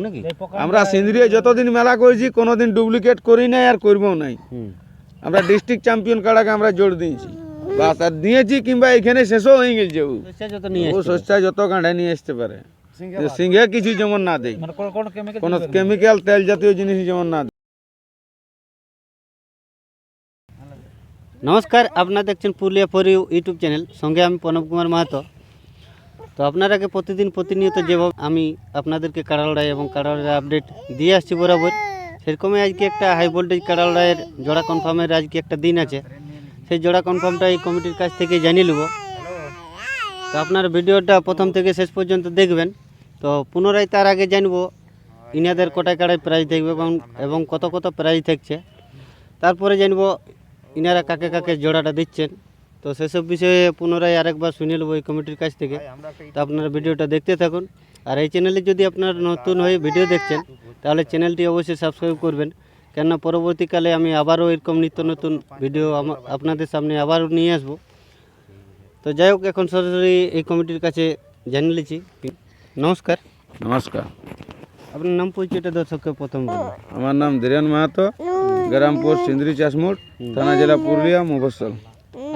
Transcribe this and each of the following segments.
নাকি? আমরা সিন্দ্রিয়ে যতদিন মেলা করেছি কোনোদিন ডুপ্লিকেট করি নাই আর করবও নাই। আমরা ডিস্ট্রিক্ট চ্যাম্পিয়ন কাড়াকে আমরা জোর দিয়েছি। বাস আর দিয়েছি কিংবা এখানে শেষও হয়ে গেছে ও। শস্য যত কাঁড়া নিয়ে আসতে পারে। সিংহে কিছু যেমন না দেয়। মানে কোন কেমিক্যাল কোনো কেমিক্যাল তেল জাতীয় জিনিস যেমন না দেয়। নমস্কার আপনারা দেখছেন Purulia for you YouTube channel. সঙ্গে আমি প্রণব কুমার মাহাতো। তো আপনারাকে প্রতিদিন প্রতিনিয়ত যেভাবে আমি আপনাদেরকে কাড়ালড়াই এবং কাড়ালড়াই আপডেট দিয়ে আসছি বরাবর সেরকমই আজকে একটা হাই ভোল্টেজ কাড়ালড়াইয়ের জোড়া কনফার্মের আজকে একটা দিন আছে। সেই জোড়া কনফার্মটা এই কমিটির কাছ থেকে জানিয়ে নেব। তো আপনার ভিডিওটা প্রথম থেকে শেষ পর্যন্ত দেখবেন। তো পুনরায় তার আগে জানব ইনাদের কোটায় কাড়ায় প্রাইজ থাকবে এবং এবং কত কত প্রাইজ থাকছে। তারপরে জানব ইনারা কাকে কাকে জোড়াটা দিচ্ছেন। তো সেসব বিষয়ে পুনরায় আরেকবার শুনে নেব এই কমিটির কাছ থেকে। তো আপনারা ভিডিওটা দেখতে থাকুন। আর এই চ্যানেলে যদি আপনার নতুন হয়ে ভিডিও দেখছেন তাহলে চ্যানেলটি অবশ্যই সাবস্ক্রাইব করবেন। কেননা পরবর্তীকালে আমি আবারও এরকম নিত্য নতুন ভিডিও আমা- আপনাদের সামনে আবারও নিয়ে আসব। তো যাই হোক এখন সরাসরি এই কমিটির কাছে জানিয়ে নিয়েছি নমস্কার। নমস্কার। আপনার নাম পরিচয়টা দর্শককে প্রথম আমার নাম ধীরেন মাহাতো গ্রামপুর সিন্দ্রি চাষমোড় থানা জেলা পুরুলিয়া মুফসল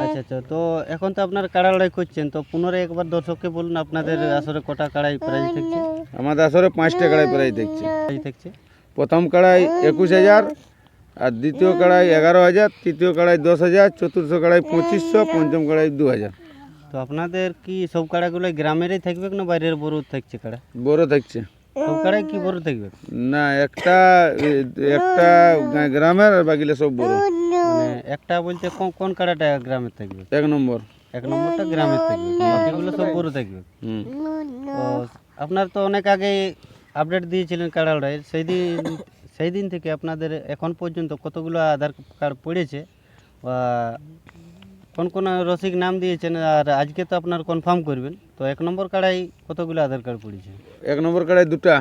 আচ্ছা আচ্ছা। তো এখন তো আপনার কাড়া লড়াই করছেন তো পুনরায় একবার দর্শককে বলুন আপনাদের আসরে কটা কাড়াই প্রাইজ থাকছে আমাদের আসরে পাঁচটা কাড়াই প্রাইজ দেখছে। প্রাইজ থাকছে প্রথম কাড়াই একুশ হাজার আর দ্বিতীয় কাড়াই এগারো হাজার তৃতীয় কাড়াই দশ হাজার চতুর্থ কাড়াই পঁচিশশো পঞ্চম কাড়াই দু হাজার। তো আপনাদের কি সব কাড়াগুলো গ্রামেরই থাকবে না বাইরের বড় থাকছে কাড়া? বড় থাকছে। সব কাড়াই কি বড় থাকবে? না একটা একটা গ্রামের আর বাকিলে সব বড়। একটা বলতে কোন কোন কাড়াটা গ্রামের থাকবে? এক নম্বর। এক নম্বরটা গ্রামের থাকবে বাকিগুলো সব বড় থাকবে। তো আপনার তো অনেক আগে আপডেট দিয়েছিলেন কাড়া লড়াইয়ের সেই দিন সেই দিন থেকে আপনাদের এখন পর্যন্ত কতগুলো আধার কার্ড পড়েছে? বা কোন কোন রসিক নাম দিয়েছেন আর আজকে তো আপনার কনফার্ম করবেন। তো এক নম্বর কাড়াই কতগুলো আধার কার্ড পড়েছে? এক নম্বর কাড়াই দুটা।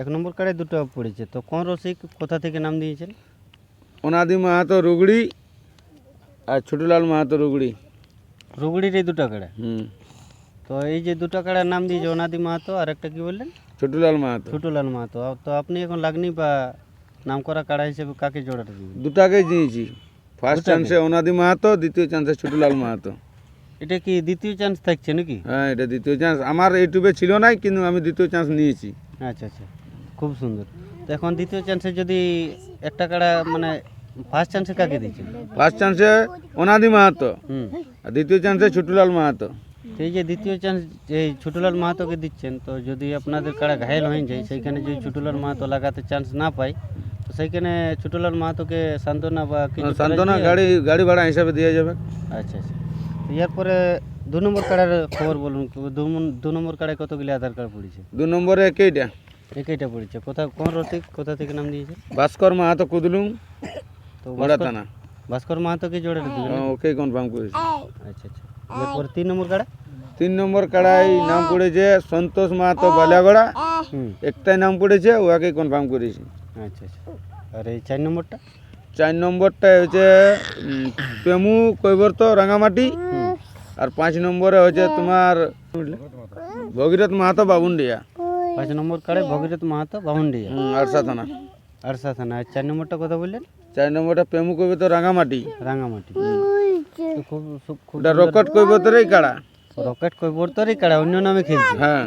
এক নম্বর কাড়াই দুটো পড়েছে তো কোন রসিক কোথা থেকে নাম দিয়েছেন? অনাদি মাহাতো রুগড়ি আর ছোটলাল মাহাতো রুগড়ি। রুগড়ির এই দুটো কাড়া? হুম। তো এই যে দুটো কাড়ার নাম দিয়েছে অনাদি মাহাতো আর একটা কি বললেন? ছোটলাল মাহাতো। ছোটলাল মাহাতো। তো আপনি এখন লাগনি বা নাম করা কাড়া হিসেবে কাকে জোড়াটা দিবেন? দুটাকে দিয়েছি। ফার্স্ট চান্সে অনাদি মাহাতো দ্বিতীয় চান্সে ছোটলাল মাহাতো। এটা কি দ্বিতীয় চান্স থাকছে নাকি? হ্যাঁ এটা দ্বিতীয় চান্স আমার ইউটিউবে ছিল নাই কিন্তু আমি দ্বিতীয় চান্স নিয়েছি। আচ্ছা আচ্ছা। খুব সুন্দর। তো এখন দ্বিতীয় চান্সে যদি একটা কাড়া মানে ফার্স্ট চান্সে কাকে দিচ্ছেন ফার্স্ট চান্সে অনাদি মাহাতো। আর দ্বিতীয় চান্সে ছোটলাল মাহাতো। এই যে দ্বিতীয় চান্স এই ছোটলাল মাহাতোকে দিচ্ছেন তো যদি আপনাদের কাড়া ঘায়ল হয়ে যায় সেইখানে যদি ছোটলাল মাহাতো লাগাতে চান্স না পায় তো সেইখানে ছোটলাল মাহাতোকে সান্ত্বনা বা কিছু সান্ত্বনা গাড়ি গাড়ি ভাড়া হিসাবে দিয়ে যাবে। আচ্ছা আচ্ছা। এরপরে দু নম্বর কাড়ার খবর বলুন দু নম্বর কাড়ায় কতগুলি আধার কার্ড পড়েছে? দু নম্বরে একইটা। একইটা পড়েছে। কোথা কোন রসিক কোথা থেকে নাম দিয়েছে? ভাস্কর মাহাতো কুদলুং তো ভাস্কর- থানা ভাস্কর মাহাতোকে হ্যাঁ, ওকেই কনফার্ম করেছি আচ্ছা আচ্ছা এরপরে তিন নম্বর কাড়া তিন নম্বর কাড়াই নাম পড়েছে সন্তোষ মাহাতো বালিয়াগড়া একটাই নাম পড়েছে ওয়াকেই কনফার্ম করেছি আচ্ছা আচ্ছা আর এই চার নম্বরটা চার নম্বরটা হচ্ছে পেমু কৈবর্ত রাঙামাটি আর পাঁচ নম্বরে হচ্ছে তোমার ভগীরথ মাহাতো বাবুন্ডিয়া পাঁচ নম্বর কাড়ে ভগীরথ মাহাতো বাউন্ডিয়া হুম, আরসা থানা আরসা থানা আর চার নম্বরটা কথা বললেন চার নম্বরটা পেমু কৈবর্ত রাঙামাটি। রাঙামাটি তো খুব খুব- খুব ওটা রকট কৈবর্তরেই কাড়া। রকেট কৈবর্তরই কাড়া অন্য নামে খেলছে। হ্যাঁ।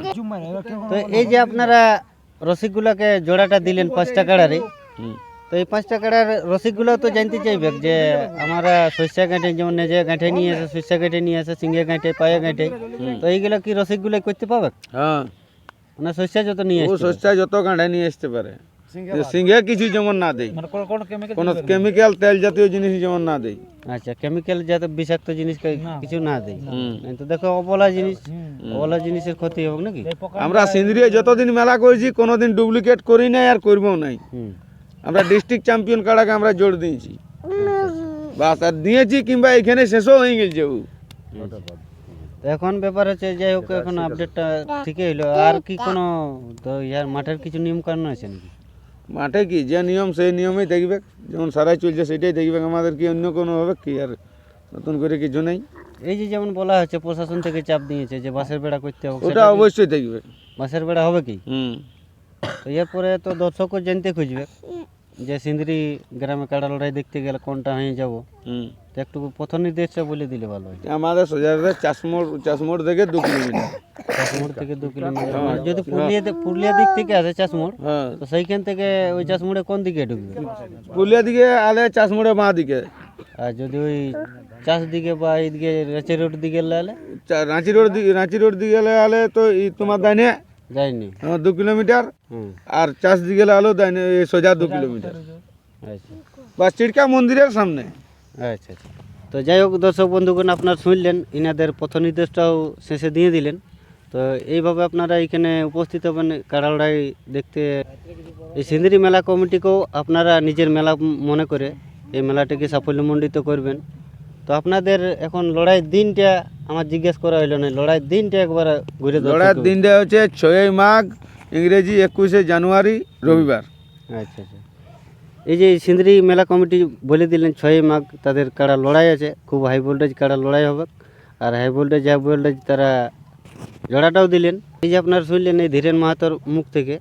তো এই যে আপনারা রসিকগুলাকে জোড়াটা দিলেন পাঁচটা কাড়ারে হুম। তো এই পাঁচটা কাড়ার রসিকগুলো তো জানতে চাইবে যে আমরা শস্যা গাঁটে যেমন নেজে গাঁঠে নিয়ে আসে শস্যা গাঁটে নিয়ে আসে সিঙ্গে গাঁটে পায়ে গাঁটে তো এইগুলো কি রসিকগুলো করতে পাবে? হ্যাঁ। মানে শস্যা যত নিয়ে সস্তায় যত গাঁড়া নিয়ে আসতে পারে। সিংহে কিছু যেমন না দেয়। মানে কোন কেমিক্যাল কোনো কেমিক্যাল তেল জাতীয় জিনিস যেমন না দেয়। আচ্ছা কেমিক্যাল যাতে বিষাক্ত জিনিস কিছু না দেয়। হুম। তো দেখো অবলা জিনিস। অবলা জিনিসের ক্ষতি হবে নাকি? আমরা সিন্দ্রিয়ে যতদিন মেলা করেছি কোনোদিন ডুপ্লিকেট করি নাই আর করবও নাই। আমরা ডিস্ট্রিক্ট চ্যাম্পিয়ন কাড়াকে আমরা জোর দিয়েছি। বাস আর দিয়েছি কিংবা এখানে শেষও হয়ে গেছে ও। এখন ব্যাপার হচ্ছে যাই হোক এখন আপডেটটা ঠিকই হইল। আর কি কোনো তো ইয়ার মাঠের কিছু নিয়ম কানুন আছে নাকি? মাঠে কি? যে নিয়ম সেই নিয়মেই দেখবে। যেমন সারাই চলছে সেটাই দেখবে। আমাদের কি অন্য কোনো হবে কি? আর নতুন করে কিছু নেই। এই যে যেমন বলা হচ্ছে প্রশাসন থেকে চাপ দিয়েছে যে বাসের বেড়া করতে হবে ওটা অবশ্যই দেখবে। বাসের বেড়া হবে কি? হুম। তো এরপরে তো দর্শকও জানতে খুঁজবে। যে সিন্দ্রি গ্রামে কাড়া লড়াই দেখতে গেলে কোনটা হয়ে যাব? তো একটু পথ নির্দেশটা বলে দিলে ভালো হয়। আমাদের সোজারে চাষমোড় চাষমোড় থেকে দু কিলোমিটার। চাষমোড় থেকে দু কিলোমিটার। মানে যদি পুরুলিয়া পুরুলিয়া দিক থেকে আসে চাষমোড় হ্যাঁ। তো সেইখান থেকে ওই চাষমোড়ে কোন দিকে ঢুকবে? পুরুলিয়া দিকে আলে চাষমোড়ে মা দিকে। আর যদি ওই চাষ দিকে বা এইদিকে রাঁচি রোড দিকে চা- রাঁচি রোড দিকে রাঁচি রোড দিকে গেলে আলে তো তোমার দাইনে যায়নি। আহ, দু কিলোমিটার আর চাষ দিকে আলো এই সোজা দু কিলোমিটার। আচ্ছা। বা চিড়কা মন্দিরের সামনে। আচ্ছা আচ্ছা। তো যাই হোক দর্শক বন্ধুগণ আপনারা শুনলেন ইনাদের পথ নির্দেশটাও শেষে দিয়ে দিলেন। তো এইভাবে আপনারা এখানে উপস্থিত হবেন কাড়ালড়াই দেখতে। এই সিন্দিরি মেলা কমিটিকেও আপনারা নিজের মেলা মনে করে এই মেলাটিকে সাফল্যমণ্ডিত করবেন। তো আপনাদের এখন লড়াইয়ের দিনটা আমার জিজ্ঞেস করা হইল না লড়াইয়ের দিনটা একবার ঘুরে লড়াইয়ের দিনটা হচ্ছে ছয়ই মাঘ ইংরেজি একুশে জানুয়ারি রবিবার। আচ্ছা আচ্ছা। এই যে সিন্দ্রি মেলা কমিটি বলে দিলেন ছয়ই মাঘ তাদের কাড়া লড়াই আছে খুব হাই ভোল্টেজ কাড়া লড়াই হবে। আর হাই ভোল্টেজ হাই ভোল্টেজ তারা জোড়াটাও দিলেন। এই যে আপনার শুনলেন এই ধীরেন মাহাতোর মুখ থেকে।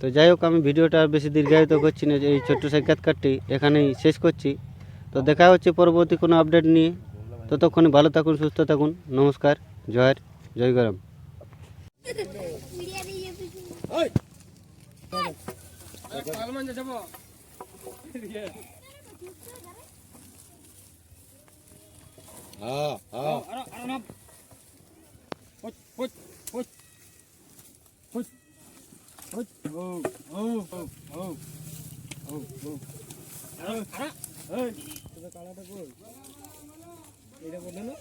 তো যাই হোক আমি ভিডিওটা আর বেশি দীর্ঘায়িত করছি না এই ছোট্ট সাক্ষাৎকারটি এখানেই শেষ করছি। তো দেখা হচ্ছে পরবর্তী কোনো আপডেট নিয়ে। ততক্ষণে ভালো থাকুন সুস্থ থাকুন নমস্কার জয় জয় গরম এটা বলল না